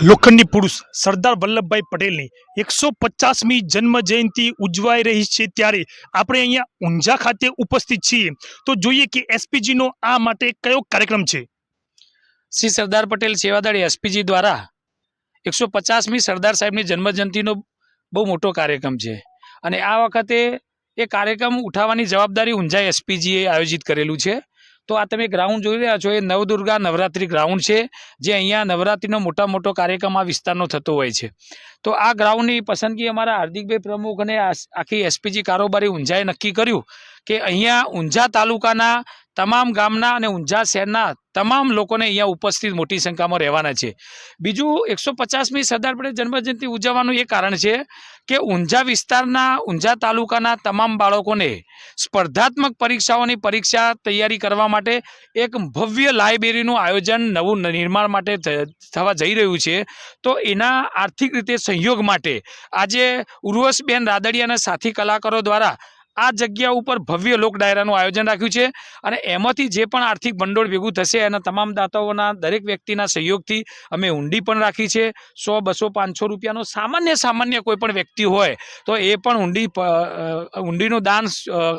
લોખંડી પુરુષ સરદાર વલ્લભભાઈ પટેલની એકસો પચાસમી જન્મ જયંતિ ઉજવાઈ રહી છે ત્યારે આપણે અહીંયા ઊંઝા ખાતે ઉપસ્થિત છીએ. તો જોઈએ કે એસપીજીનો આ માટે કયો કાર્યક્રમ છે? શ્રી સરદાર પટેલ સેવાદળ એસપીજી દ્વારા એકસો પચાસમી સરદાર સાહેબની જન્મજયંતિનો બહુ મોટો કાર્યક્રમ છે. અને આ વખતે એ કાર્યક્રમ ઉઠાવવાની જવાબદારી ઊંઝા એસપીજીએ આયોજિત કરેલું છે. તો આ તમે ગ્રાઉન્ડ જોઈ રહ્યા છો, એ નવદુર્ગા નવરાત્રિ ગ્રાઉન્ડ છે, જે અહીંયા નવરાત્રિનો મોટા મોટો કાર્યક્રમ આ વિસ્તારનો થતો હોય છે. તો આ ગ્રાઉન્ડની પસંદગી અમારા હાર્દિકભાઈ પ્રમુખ અને આખી એસપીજી કારોબારી ઊંઝાએ નક્કી કર્યું કે અહીંયા ઊંઝા તાલુકાના તમામ ગામના અને ઊંઝા શહેરના તમામ લોકોને અહીંયા ઉપસ્થિત મોટી સંખ્યામાં રહેવાના છે. બીજું, એકસો પચાસમી સરદાર પટેલ જન્મજયંતિ ઉજવવાનું એ કારણ છે કે ઊંઝા વિસ્તારના, ઊંઝા તાલુકાના તમામ બાળકોને સ્પર્ધાત્મક પરીક્ષાઓની પરીક્ષા તૈયારી કરવા માટે એક ભવ્ય લાઇબ્રેરીનું આયોજન નવું નિર્માણ માટે થવા જઈ રહ્યું છે. તો એના આર્થિક રીતે સહયોગ માટે આજે ઉર્વશબેન રાદડિયાના સાથી કલાકારો દ્વારા આ જગ્યા ઉપર ભવ્ય લોક ડાયરાનું આયોજન રાખ્યું છે અને એમાંથી જે પણ આર્થિક ભંડોળ ભેગું થશે એના તમામ દાતાઓના દરેક વ્યક્તિના સહયોગથી અમે ઊંડી પણ રાખી છે. સો, બસો, પાંચસો રૂપિયાનો સામાન્ય સામાન્ય કોઈ પણ વ્યક્તિ હોય તો એ પણ ઊંડી ઊંડીનું દાન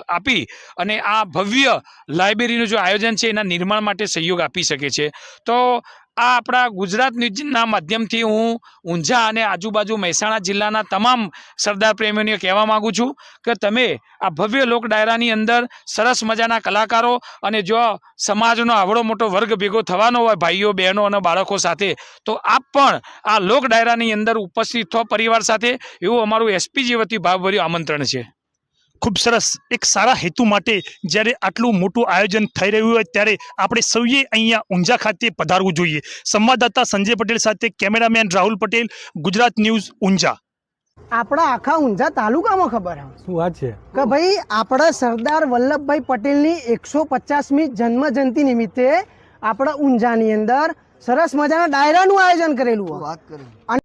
આપી અને આ ભવ્ય લાઇબ્રેરીનું જો આયોજન છે એના નિર્માણ માટે સહયોગ આપી શકે છે. તો આ આપણા ગુજરાત ન્યૂઝના માધ્યમથી હું ઊંઝા અને આજુબાજુ મહેસાણા જિલ્લાના તમામ સરદાર પ્રેમીઓને કહેવા માગું છું કે તમે આ ભવ્ય લોક ડાયરાની અંદર સરસ મજાના કલાકારો અને જો સમાજનો આવડો મોટો વર્ગ ભેગો થવાનો હોય, ભાઈઓ, બહેનો અને બાળકો સાથે, તો આપ પણ આ લોક ડાયરાની અંદર ઉપસ્થિત થો પરિવાર સાથે, એવું અમારું એસપીજી વતી ભાવભર્યું આમંત્રણ છે. ખૂબ સરસ એક સારા હેતુ માટે જ્યારે આટલું મોટું આયોજન થઈ રહ્યું હોય ત્યારે આપણે સૌએ અહીંયા ઊંઝા ખાતે પધારવું જોઈએ. સંવાદદાતા સંજય પટેલ સાથે કેમેરામેન રાહુલ પટેલ ગુજરાત ન્યૂઝ ઊંઝા. આપણા આખા ઊંઝા તાલુકામાં ખબર શું વાત છે? કે ભાઈ આપણા સરદાર વલ્લભભાઈ પટેલની એકસો પચાસમી જન્મ જયંતિ નિમિત્તે આપણા ઊંઝાની અંદર સરસ મજાના ડાયરાનું આયોજન કરેલું હોય.